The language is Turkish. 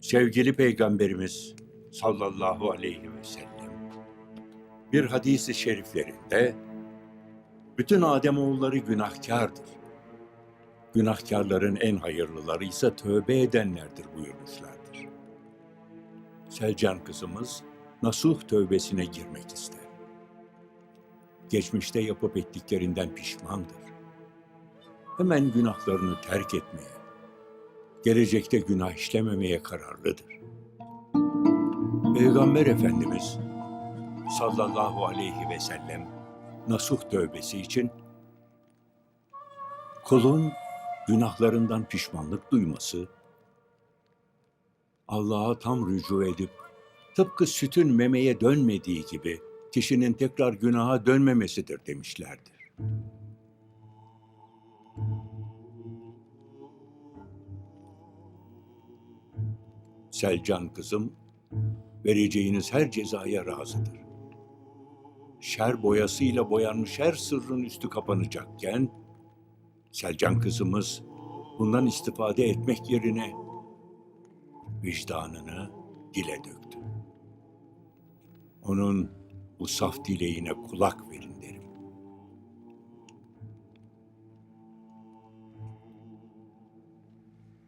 Sevgili Peygamberimiz sallallahu aleyhi ve sellem bir hadisi şeriflerinde bütün Ademoğulları günahkardır. Günahkarların en hayırlıları ise tövbe edenlerdir buyurmuşlardır. Selcan kızımız nasuh tövbesine girmek ister. Geçmişte yapıp ettiklerinden pişmandır. Hemen günahlarını terk etmeye, gelecekte günah işlememeye kararlıdır. Peygamber Efendimiz sallallahu aleyhi ve sellem nasuh tövbesi için kulun günahlarından pişmanlık duyması, Allah'a tam rücu edip tıpkı sütün memeye dönmediği gibi kişinin tekrar günaha dönmemesidir demişlerdir. Selcan kızım, vereceğiniz her cezaya razıdır. Şer boyasıyla boyanmış her sırrın üstü kapanacakken, Selcan kızımız bundan istifade etmek yerine vicdanını dile döktü. Onun bu saf dileğine kulak